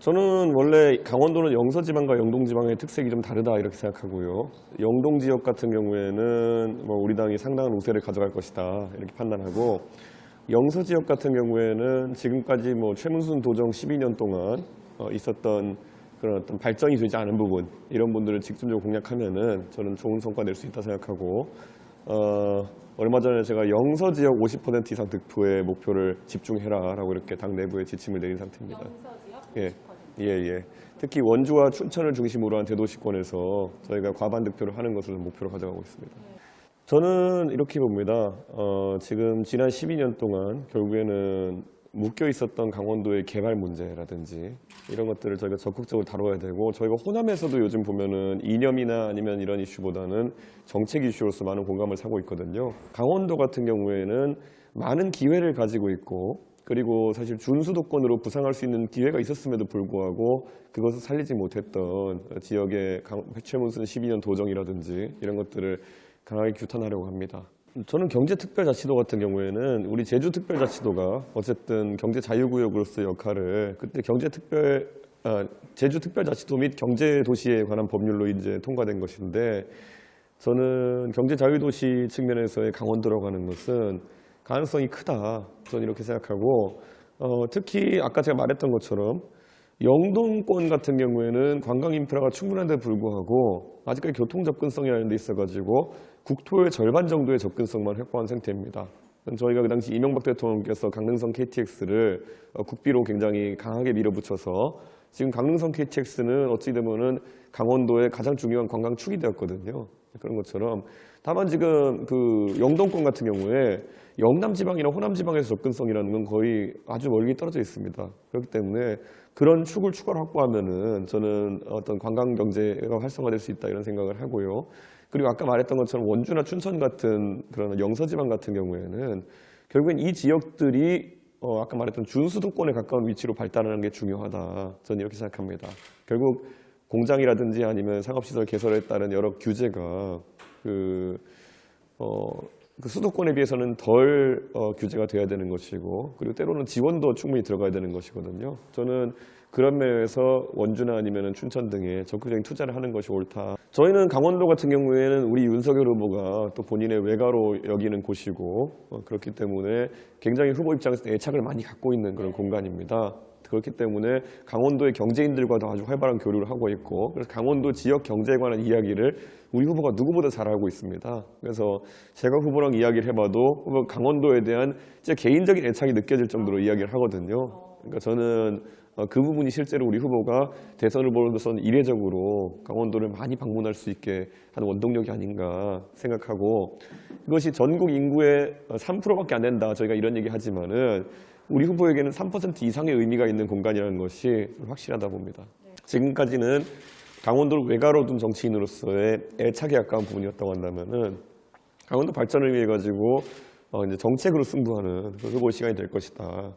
저는 원래 강원도는 영서지방과 영동지방의 특색이 좀 다르다 이렇게 생각하고요. 영동 지역 같은 경우에는 뭐 우리 당이 상당한 우세를 가져갈 것이다 이렇게 판단하고 영서 지역 같은 경우에는 지금까지 뭐 최문순 도정 12년 동안 어, 있었던 그런 어떤 발전이 되지 않은 부분 이런 분들을 직접적으로 공략하면은 저는 좋은 성과 낼 수 있다 생각하고 어, 얼마 전에 제가 영서 지역 50% 이상 득표에 목표를 집중해라라고 이렇게 당 내부에 지침을 내린 상태입니다. 영서 지역 예, 예, 예. 특히 원주와 춘천을 중심으로 한 대도시권에서 저희가 과반 득표를 하는 것을 목표로 가져가고 있습니다. 저는 이렇게 봅니다. 어, 지금 지난 12년 동안 결국에는 묶여 있었던 강원도의 개발 문제라든지 이런 것들을 저희가 적극적으로 다뤄야 되고 저희가 호남에서도 요즘 보면은 이념이나 아니면 이런 이슈보다는 정책 이슈로서 많은 공감을 사고 있거든요. 강원도 같은 경우에는 많은 기회를 가지고 있고 그리고 사실 준수도권으로 부상할 수 있는 기회가 있었음에도 불구하고 그것을 살리지 못했던 지역의 강- 최문순 12년 도정이라든지 이런 것들을 강하게 규탄하려고 합니다. 저는 경제특별자치도 같은 경우에는 우리 제주특별자치도가 어쨌든 경제자유구역으로서의 역할을 그때 경제특별 아, 제주특별자치도 및 경제도시에 관한 법률로 이제 통과된 것인데 저는 경제자유도시 측면에서의 강원도라고 하는 것은 가능성이 크다. 저는 이렇게 생각하고 어, 특히 아까 제가 말했던 것처럼 영동권 같은 경우에는 관광 인프라가 충분한데 불구하고 아직까지 교통 접근성이 아닌 데 있어가지고 국토의 절반 정도의 접근성만 확보한 상태입니다. 저희가 그 당시 이명박 대통령께서 강릉선 KTX를 어, 국비로 굉장히 강하게 밀어붙여서 지금 강릉선 KTX는 어찌 되면은 강원도의 가장 중요한 관광축이 되었거든요. 그런 것처럼 다만 지금 그 영동권 같은 경우에 영남 지방이나 호남 지방에서 접근성이라는 건 거의 아주 멀리 떨어져 있습니다. 그렇기 때문에 그런 축을 추가로 확보하면은 저는 어떤 관광 경제가 활성화될 수 있다 이런 생각을 하고요. 그리고 아까 말했던 것처럼 원주나 춘천 같은 그런 영서 지방 같은 경우에는 결국엔 이 지역들이 어, 아까 말했던 준수도권에 가까운 위치로 발달하는 게 중요하다. 저는 이렇게 생각합니다. 결국 공장이라든지 아니면 상업시설 개설에 따른 여러 규제가 그, 어, 그 수도권에 비해서는 덜 어, 규제가 돼야 되는 것이고 그리고 때로는 지원도 충분히 들어가야 되는 것이거든요. 저는 그런 면에서 원주나 아니면 춘천 등에 적극적인 투자를 하는 것이 옳다. 저희는 강원도 같은 경우에는 우리 윤석열 후보가 또 본인의 외가로 여기는 곳이고 어, 그렇기 때문에 굉장히 후보 입장에서 애착을 많이 갖고 있는 그런 공간입니다. 그렇기 때문에 강원도의 경제인들과도 아주 활발한 교류를 하고 있고 그래서 강원도 지역 경제에 관한 이야기를 우리 후보가 누구보다 잘 알고 있습니다. 그래서 제가 후보랑 이야기를 해봐도 강원도에 대한 진짜 개인적인 애착이 느껴질 정도로 이야기를 하거든요. 그러니까 저는 어, 그 부분이 실제로 우리 후보가 대선을 보면서는 이례적으로 강원도를 많이 방문할 수 있게 하는 원동력이 아닌가 생각하고 그것이 전국 인구의 3%밖에 안 된다. 저희가 이런 얘기 하지만은 우리 후보에게는 3% 이상의 의미가 있는 공간이라는 것이 확실하다 봅니다. 지금까지는 강원도를 외가로 둔 정치인으로서의 애착에 가까운 부분이었다고 한다면은 강원도 발전을 위해 가지고 어 이제 정책으로 승부하는 그 후보 시간이 될 것이다.